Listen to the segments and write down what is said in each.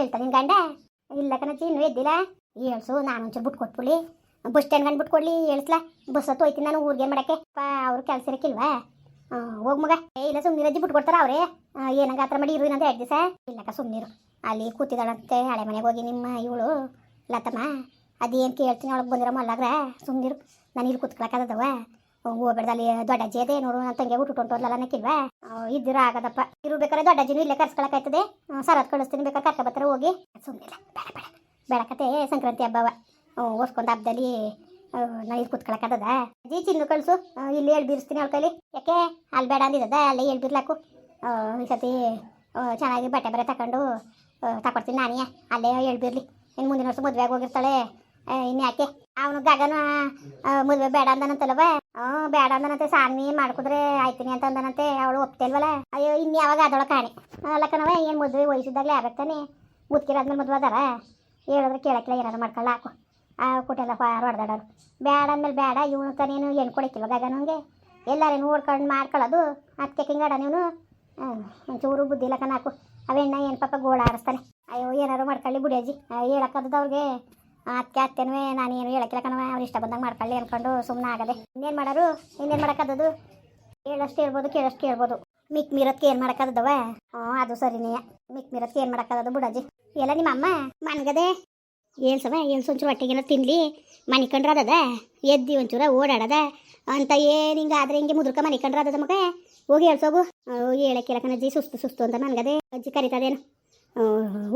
ಹೇಳ್ತಾ ನಿನ್ ಗಂಡ? ಇಲ್ಲ ಕಣಜ್ಜಿ, ಇನ್ನೂ ಎದ್ದಿಲ್ಲ. ಹೇಳ್ಸು ನಾನು ಒಂಚೂರು ಬಿಟ್ಟು ಕೊಟ್ಬಿಡ್ಲಿ. ಬಸ್ ಸ್ಟ್ಯಾಂಡ್ ಗಂಡು ಬಿಟ್ಟು ಕೊಡ್ಲಿ ಬಸ್ ಹತ್ತು ಹೋಯ್ತೀನಿ ನಾನು ಊರಿಗೆ ಮಾಡಕ್ಕೆ ಪಾ, ಅವ್ರು ಕೆಲಸ ಇರಕ್ಕಿಲ್ವಾ? ಹೋಗ್ ಮಗ. ಏ, ಇಲ್ಲ ಸುಮ್ಮನಿರಜ್ಜಿ ಬಿಟ್ಟು ಕೊಡ್ತಾರ ಅವ್ರೆ. ಏನಂಗ ಹತ್ರ ಮಾಡಿ ಇರು ಎರಡು ದಿವಸ. ಇಲ್ಲಕ್ಕ ಸುಮ್ಮನಿರು ಅಲ್ಲಿ ಕೂತಿದ್ದಾಳಂತೆ, ಹಳೆ ಮನೆಗೆ ಹೋಗಿ ನಿಮ್ಮ ಇವಳು, ಲತಮ್ಮ. ಅದೇನು ಕೇಳ್ತೀನಿ ಒಳಗೆ ಬಂದಿರೋ ಅಲ್ಲಾಗ್ರ ಸುಮ್ಮನಿರು ನಾನು ಇಲ್ಲಿ ಕೂತ್ಕೊಳಕ್ಕದವ ಹೋಗ್ಬೇಡ್ದ ಅಲ್ಲಿ ದೊಡ್ಡ ಅಜ್ಜಿ ಅದೇ ನೋಡು ನನ್ನ ತಂಗಿ ಊಟ ಹೊಂಟೋದ್ಲಲ್ಲ ನಕ್ಕಿಲ್ವಾ ಇದ್ದಿರ ಆಗದಪ್ಪ. ಇರು ಬೇಕಾದ್ರೆ ದೊಡ್ಡ ಅಜ್ಜಿನೂ ಇಲ್ಲೇ ಕರ್ಸ್ಕೊಳಕಾಯ್ತದೆ. ಸರತ್ ಕಳಿಸ್ತೀನಿ ಬೇಕಾದ್ರೆ ಕರ್ಕ ಹೋಗಿ. ಸುಮ್ಮನಿಲ್ಲ ಬೇಡ ಬೇಡ. ಬೇಡಕತೆ ಸಂಕ್ರಾಂತಿ ಹಬ್ಬವ ಓದ್ಕೊಂಡ್ ಹಬ್ಬದಲ್ಲಿ ನಾ ಇದು ಕುತ್ಕೊಳಕದ ಅಜ್ಜಿ, ಚಿನ್ನು ಕಳಿಸು. ಇಲ್ಲಿ ಹೇಳಿ ಬೀರಿಸ್ತೀನಿ ಅವ್ಳ ಕೈಲಿ. ಯಾಕೆ? ಅಲ್ಲಿ ಬೇಡ ಅಂದಿದ್ದದ? ಅಲ್ಲೇ ಹೇಳಿ ಬಿರ್ಲಾಕು. ಈ ಸತಿ ಚೆನ್ನಾಗಿ ಬಟ್ಟೆ ಬರೆ ತಗೊಂಡು ತಕೊಡ್ತೀನಿ ನಾನೇ ಅಲ್ಲೇ ಹೇಳ್ಬಿರ್ಲಿ ಇನ್ನು ಮುಂದಿನ ವರ್ಷ ಮದುವೆಗೆ ಹೋಗಿರ್ತಾಳೆ. ಇನ್ನು ಯಾಕೆ? ಅವನು ಗಗನ ಮದುವೆ ಬೇಡ ಅಂದನಂತಲ್ವ ಹ್ಞೂ ಬೇಡ ಅಂದನಂತೆ, ಸಾನ್ವಿ ಮಾಡ್ಕುದ್ರೆ ಆಯ್ತೀನಿ ಅಂತ ಅಂದನಂತೆ, ಅವಳು ಒಪ್ತೇನ್ವಲ್ಲ ಅಯ್ಯೋ ಇನ್ನು ಯಾವಾಗ ಅದೊಳ ಕಾಣೆ. ಅಲ್ಲಕ್ಕನವ ಏನು ಮದುವೆ ವಯಸ್ಸಿದ್ದಾಗಲೇ ಆಗತ್ತಾನೆ ಮುದ್ಕಿರಾದ್ಮೇಲೆ ಮದುವೆ ಅದಾರ? ಹೇಳಿದ್ರೆ ಕೇಳಕ್ಕಿಲ್ಲ ಏನಾದ್ರು ಮಾಡ್ಕೊಳ್ಳ ಹಾಕು. ಆ, ಕುಟೆಲ್ಲ ಹೊಡೆದಾಡೋರು. ಬೇಡ ಅಂದಮೇಲೆ ಬೇಡ, ಇವನು ತಾನೇನು ಏನು ಕೊಡಕ್ಕಿಲ್ವ ಗಗನಂಗೆ ಎಲ್ಲಾರೇನು ಓಡ್ಕೊಂಡು ಮಾಡ್ಕೊಳ್ಳೋದು ಅದಕ್ಕೆ ಹಿಂಗಾಡ ನೀನು? ಒಂಚೂರು ಬುದ್ಧಿ ಇಲ್ಲ ಕಣಾಕು ಅವೆಣ್ಣ ಏನು ಪಾಪ ಗೋಳ ಆಡಿಸ್ತಾನೆ ಅಯ್ಯೋ, ಏನಾರು ಮಾಡ್ಕೊಳ್ಳಿ ಬುಡಿಯಾಜಿ. ಹೇಳಕ್ಕದ ಅವ್ರಿಗೆ. ಅತ್ತೆನೂ ನಾನು ಏನು ಹೇಳಕ್ಕಿಲ್ಲ ಕಣವ ಅವ್ರು ಇಷ್ಟ ಬಂದಂಗೆ ಮಾಡ್ಕೊಳ್ಳಿ ಅನ್ಕೊಂಡು ಸುಮ್ಮನೆ ಆಗದೆ. ಇನ್ನೇನು ಮಾಡೋರು? ಇನ್ನೇನು ಮಾಡೋಕ್ಕದದು ಹೇಳಷ್ಟು ಹೇಳ್ಬೋದು, ಕೇಳಷ್ಟು ಕೇಳ್ಬೋದು. ಮಿಕ್ ಮೀರೋದಕ್ಕೆ ಏನು ಮಾಡೋಕ್ಕದವ ಹ್ಞೂ ಅದು ಸರಿನೇ. ಮಿಕ್ ಮೀರೋದಕ್ಕೆ ಏನು ಮಾಡೋಕ್ಕದದು ಬುಡಜಿ? ಎಲ್ಲ ನಿಮ್ಮ ಅಮ್ಮ? ಮನ್ಗದೆ? ಸಮ ಏನು ಸುಂಚೂರು ಹೊಟ್ಟೆಗೇನೋ ತಿನ್ಲಿ? ಮನೆ ಕಂಡ್ರದದ ಎದ್ದಿ ಒಂಚೂರ ಓಡಾಡದ? ಅಂತ ಏನು ಹಿಂಗೆ ಆದರೆ ಹಿಂಗೆ ಮುದುರ್ಕ ಮನೆ ಕಂಡ್ರದದ ಮಗ? ಹೋಗಿ ಹೇಳ್ಸೋಗು ಹೇಳಕ್ಕೆ ಅಜ್ಜಿ ಸುಸ್ತು ಸುಸ್ತು ಅಂತ ನನಗದೆ ಅಜ್ಜಿ ಕರಿತದೇನು?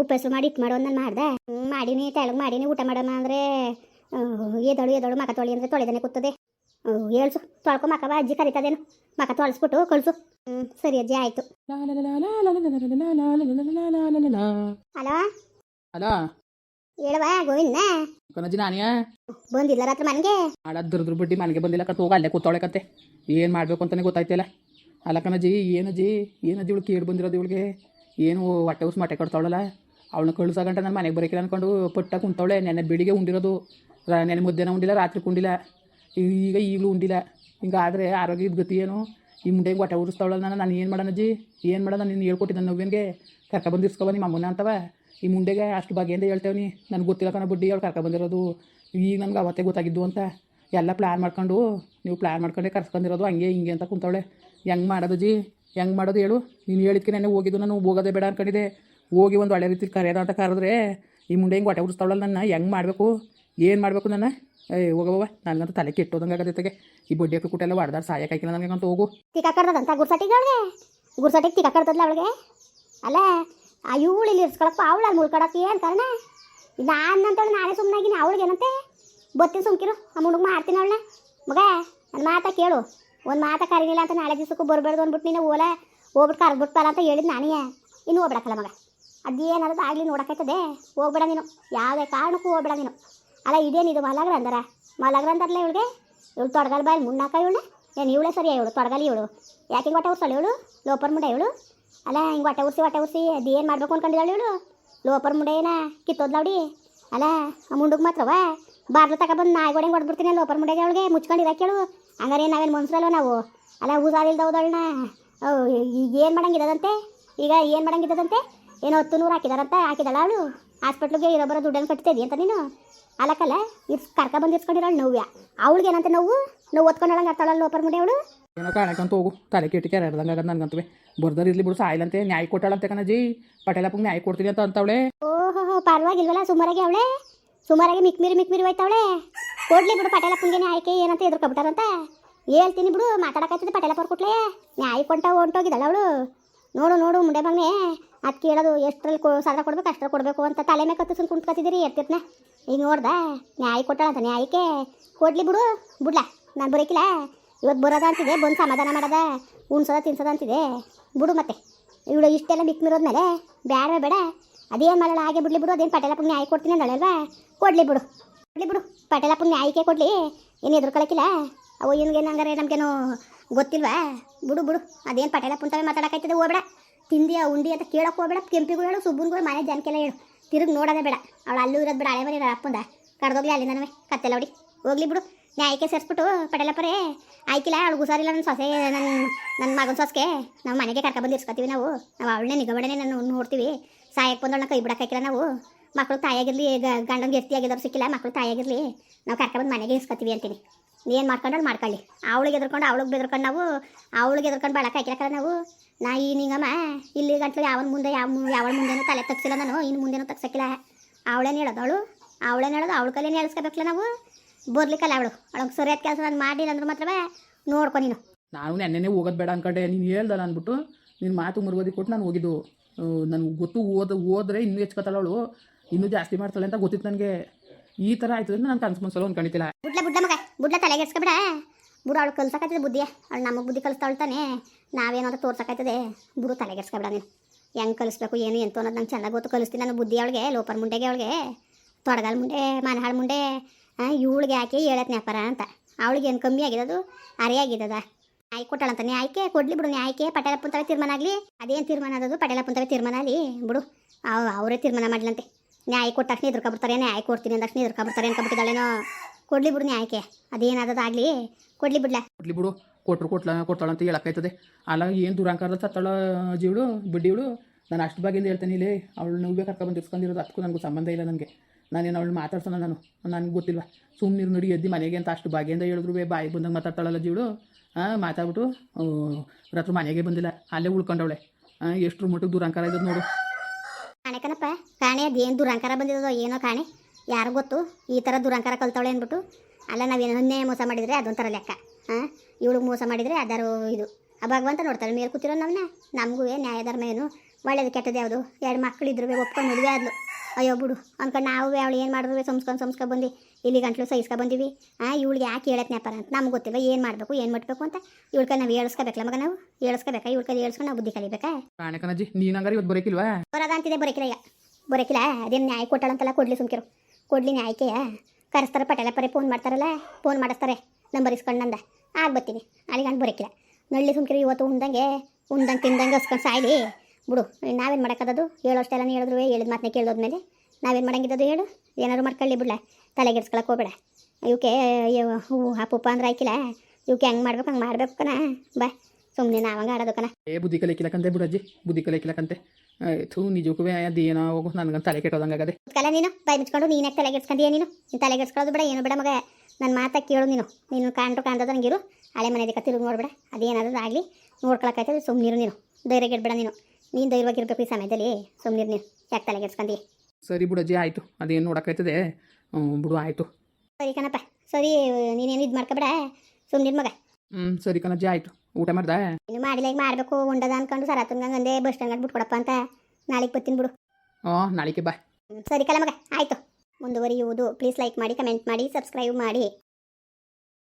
ಉಪ್ಪಸು ಮಾಡಿ ಇಟ್ಟು ಮಾಡೋ ನಾನು ಮಾಡ್ದೆ. ಮಾಡೀನಿ ತೆಳಗೆ ಮಾಡೀನಿ ಊಟ ಮಾಡೋಣ ಅಂದರೆ ಎದಳು ಎದಳು ಮಕ ತೊಳಿ ಅಂದರೆ ತೊಳೆದನೆ ಕೂತದೆ ಹೇಳ್ಸು ತೊಳ್ಕೊ ಮಕವ ಅಜ್ಜಿ ಕರಿತದೇನು ಮಕ ತೊಳಸ್ಬಿಟ್ಟು ಕಳ್ಸು ಹ್ಞೂ ಸರಿ ಅಜ್ಜಿ ಆಯಿತು ಹಲೋ ಅಲ್ಲ ಹೇಳವ ಗೋವಿಂದ ಕನಜಿ ನಾನಿಯ ಬಂದಿಲ್ಲ ರಾತ್ರಿ ಮನೆಗೆ ಆಡ ದುರ್ದ್ರ ಬಿಟ್ಟು ಮನೆಗೆ ಬಂದಿಲ್ಲ ಕತ್ ಹೋಗ ಅಲ್ಲೇ ಕೂತವಳೆ ಕತೆ ಏನು ಮಾಡಬೇಕು ಅಂತಲೇ ಗೊತ್ತಾಯ್ತಿಲ್ಲ ಅಲ್ಲ ಕನಜಿ ಏನಜ್ಜಿ ಏನಜ್ಜಿ ಇವಳು ಕೇಳಿ ಬಂದಿರೋದು ಇವಳಿಗೆ ಏನು ಹೊಟ್ಟೆ ಉಸ್ ಮಟ್ಟೆ ಕಟ್ತಾವಳಲ್ಲ ಅವಳನ್ನ ಕಳ್ಸೋ ಗಂಟೆ ನಾನು ಮನೆಗೆ ಬರೋಕಿಲ್ಲ ಅಂದ್ಕೊಂಡು ಪಟ್ಟ ಕುಂತವಳೆ. ನೆನೆ ಬೆಳಿಗ್ಗೆ ಉಂಡಿರೋದು. ನೆನೆ ಮುದ್ದೆನ ಉಂಡಿಲ್ಲ, ರಾತ್ರಿ ಕುಂಡಿಲ್ಲ. ಈಗ ಈಗಲೂ ಉಂಡಿಲ್ಲ. ಹಿಂಗಾದರೆ ಆರೋಗ್ಯದ ಗತಿ ಏನು? ಈ ಮುಂಡೆಗೆ ಹೊಟ್ಟೆ ಉರಿಸ್ತಾವಳ ನಾನು ನಾನು ಏನು ಮಾಡೋಣಜ್ಜಿ ಏನು ಮಾಡೋಣ? ನೀನು ಹೇಳ್ಕೊಟ್ಟಿದ್ದ ನವ್ಯನಿಗೆ. ಕರ್ಕ ಬಂದಿರ್ಸ್ಕೊಬ ನಿಮ್ಮ ಅಮ್ಮನ ಅಂತವ. ಈ ಮುಂಡೆಗೆ ಅಷ್ಟು ಬಗೆಯಿಂದ ಹೇಳ್ತೇವೆ ನನಗೆ ಗೊತ್ತಿಲ್ಲ ಕಣ ಬುಡ್ಡಿ, ಅವಳು ಕರ್ಕ ಬಂದಿರೋದು. ಈಗ ನನಗೆ ಅವತ್ತೇ ಗೊತ್ತಾಗಿದ್ದು ಅಂತ. ಎಲ್ಲ ಪ್ಲ್ಯಾನ್ ಮಾಡ್ಕೊಂಡು, ನೀವು ಪ್ಲ್ಯಾನ್ ಮಾಡ್ಕೊಂಡೆ ಕರ್ಸ್ಕೊಂಡಿರೋದು ಹಂಗೆ ಹಿಂಗೆ ಅಂತ ಕುಂತವಳೆ. ಹೆಂಗೆ ಮಾಡೋದು ಜಿ ಹೆಂಗೆ ಮಾಡೋದು ಹೇಳು? ನೀನು ಹೇಳಿದ್ಕೆ ನಾನು ಹೋಗಿದ್ದು, ನಾನು ಹೋಗೋದೇ ಬೇಡ ಅನ್ಕೊಂಡಿದ್ದೆ. ಹೋಗಿ ಒಂದು ಒಳ್ಳೆ ರೀತಿ ಕರೆದಾಟ ಕರೆದ್ರೆ ಈ ಮುಂಡೆ ಹಿಂಗೆ ಹೊಟ್ಟೆ ಉರಿಸ್ತಾವಳಲ್ಲ ನನ್ನ, ಹೆಂಗೆ ಮಾಡಬೇಕು? ಏನು ಮಾಡಬೇಕು ನನ್ನ? ಏ ಹೋಗವ್ವ ನನಗಂತೂ ತಲೆ ಕೆಟ್ಟೋದಂಗೆ ಆಗತ್ತೆ ಈ ಬಡ್ಡಿ ಹಾಕಿ ಕುಟ್ಟೆಲ್ಲ ಹೊಡೆದಾರ ಸಾಯಕ್ಕಾಕಿಲ್ಲ ಅಂತ ಹೋಗು. ತಿಕ್ಕ ಕಡ್ದದಂತ ಗುರ್ಸಟಿಗೆ ಅವಳಿಗೆ? ಗುರ್ಸಟಿಗೆ ತಿಕ್ಕ ಕಡ್ದದ್ಲ ಅವಳಿಗೆ? ಅಲ್ಲ, ಆ ಇವಳು ಇಲ್ಲಿ ಇರ್ಸ್ಕೊಳಪ್ಪ ಅವಳು ಅಲ್ಲಿ ಮುಳ್ಕೊಡಕ್ಕೆ ಏನು ಕಾರಣ? ನಾನು ನಾಳೆ ಸುಮ್ಮನಾಗಿನಿ ಅವಳಿಗೆ ಏನಂತೆ? ಬತ್ತೀನಿ ಸುಮ್ಕಿರು, ಆ ಹುಡುಗ ಮಾಡ್ತೀನಿ ಅವಳನ್ನ. ಮಗ ನನ್ನ ಮಾತಾ ಕೇಳು. ಒಂದು ಮಾತಾ ಕರೀನಿಲ್ಲ ಅಂತ ನಾಳೆ ದಿವಸಕ್ಕೂ ಬರಬೇಡ್ದು ಅಂದ್ಬಿಟ್ಟು ನೀನು ಓಲ ಹೋಗ್ಬಿಟ್ಟು ಕರೆದ್ಬಿಡ್ತಾರ ಅಂತ ಹೇಳಿದ್ ನಾನೇ ಇನ್ನು ಹೋಗ್ಬಿಡಕ್ಕಲ್ಲ ಮಗ. ಅದೇನಾದ್ರು ಆಗಲಿ ನೋಡೋಕೈತದೆ ಹೋಗ್ಬೇಡ ನೀನು. ಯಾವುದೇ ಕಾರಣಕ್ಕೂ ಹೋಗ್ಬೇಡ ನೀನು. ಅಲ್ಲ ಇದೇನಿದು ಮಲಗ್ರ ಅಂದರ ಮಲಗ್ರ ಅಂದಾರಲ್ಲ ಇವಳಿಗೆ? ಇವಳು ತೊಡಗಲ್ ಬಾಯಲ್ಲಿ ಮುನ್ನಾಕ ಇವಳು? ಏನು ಇವಳೇ ಸರಿಯಾ ಇವಳು? ತೊಡಗಲಿ ಇವಳು? ಯಾಕೆ ಹಿಂಗೆ ಹೊಟ್ಟೆ ಉರ್ಸಲ್ಲ ಇವಳು? ಲೋಪರ್ ಮುಂಡೆ ಇವಳು? ಅಲ್ಲ, ಹಿಂಗೆ ಹೊಟ್ಟೆ ಉರ್ಸಿ ಹೊಟ್ಟೆ ಉರ್ಸಿ ಏನು ಮಾಡ್ಬೇಕು ಅನ್ಕೊಂಡಿದ್ದಾಳೆ ಇವಳು? ಲೋಪರ್ ಮುಂಡೆ ಏನ? ಕಿತ್ತೋದ್ಲವಡಿ ಅಲ್ಲ ಮುಂಡುಗ್ ಮಾತ್ರವ? ಬಾರ್ಲು ತಗೊಬಂದು ನಾಯಿಗೋಡೆ ಹೊಡ್ಬಿಡ್ತೀನಿ ಲೋಪರ್ ಮುಂಡೆಗೆ ಅವಳಿಗೆ? ಮುಚ್ಕೊಂಡಿರ ಕೇಳು. ಹಂಗಾರೆ ನಾವೇನು ಮನ್ಸರಲ್ವ ನಾವು? ಅಲ್ಲ ಊಸಾದಿಲ್ದ ಹೋದಳನ್ನ ಈಗ ಏನು ಮಾಡಂಗಿದ್ದದಂತೆ ಈಗ ಏನು ಮಾಡಂಗಿದ್ದದಂತೆ ಏನೋ ಹತ್ತು ನೂರು ಹಾಕಿದಾರಂತ ಹಾಕಿದಾಳ ಅವಳು. ಹಾಸ್ಪಿಟ್ಲಿಗೆ ಇರೋ ಬರೋ ದುಡ್ಡನ್ನು ಕಟ್ತಿದ್ದಿ ಅಂತ ನೀನು? ಅಲ್ಲಕ್ಕಲ್ಲ ಇರ್ಸ್ ಕರ್ಕ ಬಂದು ಇರ್ಸ್ಕೊಂಡಿರೋಳು ನೋವ್ಯ. ಅವಳಿಗೆ ಏನಂತ ನೋವು? ನೋವು ಓದ್ಕೊಂಡಳಂಗೆ ಅರ್ತಾಳಲ್ಲ ಲೋಪರ್ ಮುಂಡೆ ಅವಳು? ಏನೋ ಕಾಣಕ್ಕಂತ ಹೋಗು. ತಲೆ ಕೆಟ್ಟಿ ಕೆರೆ ಹಿಡ್ದಂಗೆ ಆಗದು ನನಗಂತವೆ ಬರ್ದಾರ ಇರ್ಲಿ ಬಿಡು ಸಾಯ್ಲಂತೆ ನ್ಯಾಯ ಕೊಟ್ಟಾಳಂತೆ ಕಣಜಿ. ಪಟೇಲಪ್ಪಗೆ ನ್ಯಾಯ ಕೊಡ್ತೀನಿ ಅಂತ ಅಂತವಳೆ. ಓಹೋ ಪರವಾಗಿಲ್ವಲ್ಲ ಸುಮಾರಾಗಿ ಅವಳೆ? ಸುಮಾರಾಗಿ ಮಿಕ್ಮಿರಿ ಮಿಕ್ಮಿರಿ ಹೋಯ್ತವಳೆ? ಕೊಡ್ಲಿ ಬಿಡು ಪಟೇಲಪ್ಪಂಗೆ ನ್ಯಾಯಕ್ಕೆ ಏನಂತ ಎದುರ್ಕೊಬಿಟ್ಟಾರಂತ ಹೇಳ್ತೀನಿ ಬಿಡು ಮಾತಾಡಕ್ಕಾಯ್ತದೆ ಪಟೇಲಪ್ಪ ಕೊಟ್ಲೆ. ನ್ಯಾಯ ಕೊಂಟ ಹೊಂಟೋಗಿದ್ದಾಳೆ ಅವಳು. ನೋಡು ನೋಡು ಮುಂಡೆ ಮಗನೇ ಅದು ಕೇಳೋದು ಎಷ್ಟರಲ್ಲಿ ಕೊ, ಸಾಲ ಕೊಡ್ಬೇಕು, ಅಷ್ಟರಲ್ಲಿ ಕೊಡಬೇಕು ಅಂತ ತಲೆ ಮೇಲೆ ಕತ್ತಿಸ್ಕೊಂಡು ಕುಂತ್ಕೊತಿದ್ದೀರಿ ಎತ್ತಿರ್ನ ಈಗ ನೋಡ್ದೆ, ನ್ಯಾಯ ಕೊಟ್ಟಾಳಂತ ನ್ಯಾಯಕ್ಕೆ ಕೊಡ್ಲಿ ಬಿಡು, ಬಿಡ್ಲ, ನಾನು ಬರೋಕಿಲ್ಲ. ಇವತ್ತು ಬರೋದ ಅಂತಿದೆ, ಬಂದು ಸಮಾಧಾನ ಮಾಡೋದ, ಉಣ್ಸೋದ, ತಿನ್ಸೋದ ಅಂತಿದೆ. ಬಿಡು ಮತ್ತೆ. ಇವಳು ಇಷ್ಟೆಲ್ಲ ಮಿಕ್ಮಿರೋದ್ಮೇಲೆ ಬೇಡ ಬೇಡ. ಅದೇನು ಮಾಡೋಣ ಹಾಗೆ ಬಿಡ್ಲಿ ಬಿಡು, ಅದೇನು ಪಟೇಲಪ್ಪನ ನ್ಯಾಯ ಕೊಡ್ತೀನಿ ಅಂದಳಲ್ವಾ? ಕೊಡ್ಲಿ ಬಿಡು. ಕೊಡ್ಲಿ ಬಿಡು. ಪಟೇಲಪ್ಪನ ನ್ಯಾಯಕ್ಕೆ ಕೊಡಲಿ. ಏನು ಎದುರ್ಕೊಳಕಿಲ್ಲ. ಅವು ಏನು ಹಂಗಾರೆ ನಮಗೇನು ಗೊತ್ತಿಲ್ವಾ? ಬಿಡು ಬಿಡು. ಅದೇನು ಪಟೇಲಪ್ಪನ ತವೆ ಮಾತಾಡಕೈತದೆ ಹೋಗ್ಬೇಡ. ತಿಂದಿ ಉಂಡಿ ಅಂತ ಕೇಳೋಕೆ ಹೋಗ್ಬೇಡ. ಕೆಂಪಿಗಳು ಹೇಳು ಸುಬ್ಬನ್ಗಳು ಮನೆ ಜನಕ್ಕೆಲ್ಲ ಹೇಳು. ತಿರುಗಿ ನೋಡೋದೇ ಬೇಡ. ಅವಳು ಅಲ್ಲೂ ಇರೋದು ಬೇಡ, ಹಳೆ ಮನೆ ಅಪ್ಪಂದ. ಕಡ್ದೋಗ್ಲಿ ಅಲ್ಲಿ ನನಗೆ ಕತ್ತೆಲ್ಲ ಹೊಡಿ. ಹೋಗ್ಲಿ ಬಿಡು. ನ್ಯಾಯಕ್ಕೆ ಸೇರಿಸ್ಬಿಟ್ಟು ಪಡೆಯಲ್ಲಪ್ಪರೇ ಆಯ್ಕಿಲ್ಲ, ಅವಳು ಹುಷಾರಿಲ್ಲ ನನ್ನ ಸೊಸೆ ನನ್ನ ನನ್ನ ಮಗನ ಸೊಸೆಗೆ ನಾವು ಮನೆಗೆ ಕರ್ಕೊಬಂದು ಇರ್ಸ್ಕೊತೀವಿ ನಾವು. ನಾವು ಅವಳನ್ನೇ ನಿಗಮಡನೆ ನಾನು ನೋಡ್ತೀವಿ. ಸಾಯಕ್ಕೆ ಬಂದವಳನ್ನ ಕೈ ಬಿಡಕ್ಕಾಕಿಲ್ಲ ನಾವು. ಮಕ್ಕಳು ತಾಯಿಯಾಗಿರಲಿ ಗಂಡನ ಗೆಸ್ತಿಯಾಗಿದ್ದವ್ರು ಸಿಕ್ಕಿಲ್ಲ ಮಕ್ಕಳು ತಾಯಿಯಾಗಿರಲಿ. ನಾವು ಕರ್ಕೊಬಂದು ಮನೆಗೆ ಇಸ್ಕೊತೀವಿ ಅಂತೀನಿ. ಏನು ಮಾಡ್ಕೊಂಡ್ರು ಮಾಡ್ಕೊಳ್ಳಿ. ಅವಳಿಗೆ ಎದ್ಕೊಂಡು ಅವಳಿಗೆ ಬೆದ್ರಕೊಂಡು ನಾವು ಅವಳಿಗೆ ಎದ್ಕೊಂಡು ಬಾಳಕ್ಕೆ ಹಾಕಿರಕ ನಾವು, ನಾ ಈ ನಿಂಗಮ್ಮ ಇಲ್ಲಿ ಗಂಟ್ಲು ಯಾವನ ಮುಂದೆ ಯಾವ ಯಾವಳ ಮುಂದೆನೂ ತಲೆ ತಗ್ಸಿಲ್ಲ ನಾನು ಇನ್ನು ಮುಂದೆನೂ ತಗ್ಸಕ್ಕಿಲ್ಲ. ಅವಳೇನು ಹೇಳೋದು ಅವಳು? ಅವಳೇನು ಹೇಳೋದು? ಅವಳ ಕಲೇನು ಹೇಳ್ಸ್ಕೋಬೇಕಲ್ಲ ನಾವು? ಬರ್ಲಿಕ್ಕಲ್ಲ ಅವಳು. ಅವಳಿಗೆ ಸರಿಯಾದ ಕೆಲಸ ನಾನು ಮಾಡಿಲ್ಲ ಅಂದ್ರೆ ಮಾತ್ರವೇ ನೋಡ್ಕೊ ನೀನು. ನಾನು ನೆನ್ನೆನೇ ಹೋಗೋದು ಬೇಡ ಅನ್ಕೊಂಡೆ. ನೀನು ಹೇಳ್ದಲ್ಲ ಅಂದ್ಬಿಟ್ಟು ನಿನ್ನ ಮಾತು ಮುರುಗೋದಿ ಕೊಟ್ಟು ನಾನು ಹೋಗಿದ್ದು. ನನಗೆ ಗೊತ್ತು ಓದ ಹೋದ್ರೆ ಇನ್ನೂ ಹೆಚ್ಚು ಅವಳು. ಇನ್ನೂ ಜಾಸ್ತಿ ಮಾಡ್ತಾಳೆ ಅಂತ ಗೊತ್ತಿತ್ತು ನನಗೆ. ಈ ಥರ ಆಯ್ತದ ಅಂತ ನಾನು ಕನ್ಸು ಮನ್ಸಲ್ಲ ಅನ್ಕೊಂಡಿದ್ದಿಲ್ಲ ಬುಡ್ಲ ಬುಡ್ಲ ಮಗ, ಬುಡ್ಲ ತಲೆಗೆ ಎಸ್ಕೊಬಿಡ. ಬುಡ ಅವಳು ಕಲ್ಸಕತ್ತದ ಬುದ್ಧಿಯ ಅವಳು ನಮಗೆ ಬುದ್ಧಿ ಕಲಿಸ್ತಾವಳು ತಾನೆ. ನಾವೇನಾದ್ರು ತೋರ್ಸಕತ್ತದೆ ಬುಡು ತಲೆಗೆಡ್ಸ್ಕೊಬಿಡ ನೀನು. ಹೆಂಗೆ ಕಲಿಸ್ಬೇಕು, ಏನು ಎಂತ ಅನ್ನೋದು ನಂಗೆ ಚೆನ್ನಾಗಿ ಗೊತ್ತು. ಕಲಿಸ್ತೀನಿ ನಾನು ಬುದ್ಧಿ ಅವಳಿಗೆ, ಲೋಪರ್ ಮುಂಡೆಗೆ ಅವಳಿಗೆ. ತೊಡಗಲ್ ಮುಂಡೆ, ಮನಹಾಳ್ ಮುಂಡೆ. ಇವಳಿಗೆ ಹಾಕಿ ಹೇಳತ್ ನ್ಯಾಪಾರ ಅಂತ. ಅವಳಿಗೆ ಏನು ಕಮ್ಮಿ ಆಗಿರೋದು ಅರೆ ಆಗಿದ್ದದ ಕೊಟ್ಟಳಂತ ನೀ ಆಯ್ಕೆ? ಕೊಡ್ಲಿ ಬಿಡು ನೀ ಆಯ್ಕೆ. ಪಟೇಲ ಪಟೇಲಪ್ಪಂತವೇ ತೀರ್ಮಾನ ಆಗಲಿ. ಅದೇನು ತೀರ್ಮಾನ ಆದದು ಪಟೇಲಪ್ಪಂತವೇ ತೀರ್ಮಾನ ಆಗಲಿ. ಬಿಡು, ಅವ್ ಅವರೇ ತೀರ್ಮಾನ ಮಾಡ್ಲಂತೆ. ನ್ಯಾಯ ಕೊಟ್ಟ ತಕ್ಷಣ ಎದುರ್ಕೊಬಿಡ್ತಾರೆ ನ್ಯಾಯ ಕೊಡ್ತೀನಿ ಅಂದ ತಕ್ಷಣ ಎದುರ್ಕೊಬಿಡ್ತಾರೆ ಅನ್ಕೊಬಿಟ್ಟಿದ್ದಾಳೇನೋ ಕೊಡ್ಲಿ ಬಿಡು ನ್ಯಾಯಕ್ಕೆ. ಅದೇನಾದದಾಗಲಿ ಕೊಡ್ಲಿ ಬಿಡ್ಲ. ಕೊಡ್ಲಿ ಬಿಡು. ಕೊಟ್ರು ಕೊಟ್ಲ ಅಂತ ಹೇಳಕ್ಕಾಯ್ತದೆ ಅಲ್ಲ, ಏನು ದುರಾಂಕಾರದ ತಳ ಜೀವಳು, ಬಿಡ್ಡಿವಳು? ನಾನು ಅಷ್ಟು ಬಾಗಿಂದ ಹೇಳ್ತೇನೆ ಇಲ್ಲಿ. ಅವಳು ನೋವೇ ಕರ್ಕೊಂಡು ಇರ್ಸ್ಕೊಂಡಿರೋದು ಅದಕ್ಕೂ ನನಗೂ ಸಂಬಂಧ ಇಲ್ಲ ನನಗೆ ನಾನೇನು ಅವಳು ಮಾತಾಡ್ಸೋಣ ನಾನು? ನನಗೆ ಗೊತ್ತಿಲ್ವ? ಸುಮ್ಮನೆ ನೋಡಿ, ಎದ್ದು ಮನೆಗೆ ಅಂತ ಅಷ್ಟು ಬಾಗಿಯಿಂದ ಹೇಳಿದ್ರು ಬೇ ಬಾಯಿ ಬಂದಂಗೆ ಮಾತಾಡ್ತಾಳಲ್ಲ ಜೀವಳು. ಹಾಂ ಮಾತಾಡ್ಬಿಟ್ಟು ರಾತ್ರಿ ಮನೆಗೆ ಬಂದಿಲ್ಲ. ಅಲ್ಲೇ ಉಳ್ಕೊಂಡವಳೆ. ಎಷ್ಟು ಮಟ್ಟಿಗೆ ದುರಾಂಕಾರ ಇದ್ದದ್ದು ನೋಡು. ಕಾಣೆ ಕಣಪ್ಪ ಕಾಣೆ ಅದೇನು ದುರಂಕಾರ ಬಂದಿದ್ದೋ ಏನೋ ಕಾಣೆ. ಯಾರು ಗೊತ್ತು? ಈ ಥರ ದುರಂಕಾರ ಕಲ್ತಾವಳೆ ಅಂದ್ಬಿಟ್ಟು, ಅಲ್ಲ ನಾವೇನನ್ನೇ ಮೋಸ ಮಾಡಿದರೆ ಅದೊಂಥರ ಲೆಕ್ಕ. ಹಾಂ ಇವಳಿಗೆ ಮೋಸ ಮಾಡಿದರೆ ಅದಾರು ಇದು. ಆ ಭಗವಂತ ನೋಡ್ತಾಳೆ, ಮೇಲೆ ಕೂತಿರೋ ನಮ್ಮನ್ನ ನಮಗೂ ನ್ಯಾಯಧರ್ಮ ಏನು? ಒಳ್ಳೇದು, ಕೆಟ್ಟದ್ದು ಯಾವುದು? ಎರಡು ಮಕ್ಕಳಿದ್ರು ಒಪ್ಕೊಂಡು ಮದುವೆ ಆದ್ಲು. ಅಯ್ಯೋ, ಬಿಡು. ಅಂದ್ಕೊಂಡು ನಾವು ಅವಳು ಏನು ಮಾಡಿದ್ರು ಸಂಸ್ಕೊಂಡು ಸಂಸ್ಕೊಂಡು ಬಂದು ಇಲ್ಲಿ ಗಂಟ್ಲು ಸಹಿಸ್ಕೊ ಬಂದೀವಿ. ಆ ಇವಳಿಗೆ ಯಾಕೆ ಹೇಳತ್ನಪ್ಪ ಅಂತ ನಮ್ಗೆ ಗೊತ್ತಿಲ್ಲ ಏನು ಮಾಡಬೇಕು ಏನು ಮಾಡಬೇಕು ಅಂತ. ಇವಳ ಕೈ ನಾವು ಹೇಳಿಸ್ಕೋಬೇಕಲ್ಲ ಮಗ ನಾವು? ಹೇಳಿಸ್ಕೋಬೇಕಾ ಇವಳ ಕೈ ಹೇಳ್ಸ್ಕೊಂಡು ನಾವು ಬುದ್ಧಿ ಕಲಿಬೇಕಾ? ಕಾಣೆ ಕಣಜ್ಜಿ ನೀನು ಹಂಗಾರೆ ಇವತ್ತು ಬರೋಕಿಲ್ವಾ? ಬರೋದ ಅಂತಿದೆ ಬರೋಕಿಲ್ಲ ಈಗ. ಬರೋಕಿಲ್ಲ ಅದೇನು ನ್ಯಾಯ ಕೊಟ್ಟಳಂತಲ್ಲ ಕೊಡ್ಲಿ ಸುಮ್ಕಿರು. ಕೊಡ್ಲಿ ನ್ಯಾಯಕ್ಕೆ ಕರೆಸ್ತಾರೆ ಪಟೇಲ ಪರಿ ಫೋನ್ ಮಾಡ್ತಾರಲ್ಲ ಫೋನ್ ಮಾಡಿಸ್ತಾರೆ ನಂಬರ್ ನಂದ. ಆಗ ಬರ್ತೀನಿ ಅಲ್ಲಿಗೆ ಹಂಗೆ ಬರೋಕಿಲ್ಲ. ನಳ್ಳಿ ಸುಮ್ಕಿರು ಇವತ್ತು ಉಂದಂಗೆ ಉಂದಂಗೆ ತಿಂದಂಗೆ ಹಸ್ಕೊಂಡು ಸಾಯ್ಲಿ. ಬಿಡು ನಾವೇನು ಮಾಡೋಕ್ಕದದು ಹೇಳೋಷ್ಟೆಲ್ಲ ಹೇಳಿದ್ರು ಹೇಳಿದ ಮಾತನ್ನ ಕೇಳೋದ್ಮೇಲೆ ನಾವೇನು ಮಾಡಂಗಿದ್ದದು ಹೇಳು? ಏನಾದ್ರು ಮಾಡ್ಕೊಳ್ಳಿ ಬಿಡ್ಲ. ತಲೆಗೆಡ್ಸ್ಕೊಳಕ್ಕೆ ಹೋಗ್ಬೇಡ. ಇವಕ್ಕೆ ಹೂ ಅಪ್ಪುಪ್ಪ ಅಂದ್ರೆ ಆಯ್ಕಿಲ್ಲ ಇವಕ್ಕೆ ಹೆಂಗೆ ಮಾಡ್ಬೇಕು ಹಂಗೆ ಮಾಡ್ಬೇಕು ಕಣ. ಬಾ ಸುಮ್ಮನೆ ನಾವಂಗ ಆಡೋದು ಕಣ. ಏ ಬುದ್ಧಿ ಕಲಿಕಿಲ್ಲಕಂತೆ ಬಿಡಜ್ಜಿ ಬುದ್ಧಿ ಕಲಿಕಿಲ್ಲಕಂತೆ ಥೂ ನಿಜಕ್ಕೂ ಅದೇನೋ ಹೋಗು ನನಗಂತ ತಲೆ ಕೆಟ್ಟೋದಂಗಾಗದೆ ಕಲ ನೀನು ಬೈ ಮುಚ್ಕೊಂಡು ನೀನು ಯಾಕೆ ತಲೆಗೆಡ್ಸ್ಕೊಂತೀಯ ನೀನು? ನೀನು ತಲೆಗೆಡ್ಸ್ಕೊಳ್ಳೋದು ಬೇಡ ಏನು ಬೇಡ ಮಗ. ನನ್ನ ಮಾತಾ ಕೇಳು ನೀನು. ನೀನು ಕಾಣ್ರು ಕಾಣ್ದದ ನಂಗಿರು ಹಳೆ ಮನೆದಕ್ಕೆ ತಿರುಗಿ ನೋಡ್ಬೇಡ. ಅದೇನಾದ್ರೂ ಆಗಲಿ ನೋಡ್ಕೊಳಕ್ಕಾಯ್ತದೆ ಸುಮ್ಮನಿರು ನೀನು. ಧೈರ್ಯ ಗೆಡ್ಬೇಡ ನೀನು. ನೀನು ಧೈರ್ಯವಾಗಿರ್ಬೇಕು ಈ ಸಮಯದಲ್ಲಿ. ಸುಮ್ಮನಿರು ನೀನು. ಯಾಕೆ ತಲೆಗೆಡ್ಸ್ಕೊಂಡಿ ಸರಿ ಬಿಡಜ್ಜಿ ಆಯಿತು. ಅದೇನು ನೋಡೋಕ್ಕಾಯ್ತದೆ. ಬಿಡು ಆಯಿತು. ಸರಿ ಕಣಪ್ಪ. ಸರಿ ನೀನೇನು ಇದು ಮಾಡ್ಕೊಬೇಡ? ಸುಮ್ಮನಿರು ಮಗ. ಹ್ಮ್ ಸರಿ ಕಣಜ್ಜಿ ಆಯ್ತು. ಊಟ ಮಾಡ್ದೆ? ಇನ್ನು ಮಾಡಿಲ್ಲ ಈಗ ಮಾಡಬೇಕು. ಉಂಡದ ಅನ್ಕೊಂಡು ಸರತಂಗಂದೆ ಬಸ್ ಸ್ಟ್ಯಾಂಡ್ ಬಿಟ್ಕೊಡಪ್ಪ ಅಂತ. ನಾಳೆಗೆ ಬರ್ತೀನಿ ಬಿಡು. ಹ್ಞೂ ನಾಳೆಗೆ ಬಾ ಸರಿ ಕಲ ಮಗ ಆಯಿತು. ಮುಂದುವರಿಯುವುದು. ಪ್ಲೀಸ್ ಲೈಕ್ ಮಾಡಿ ಕಮೆಂಟ್ ಮಾಡಿ ಸಬ್ಸ್ಕ್ರೈಬ್ ಮಾಡಿ.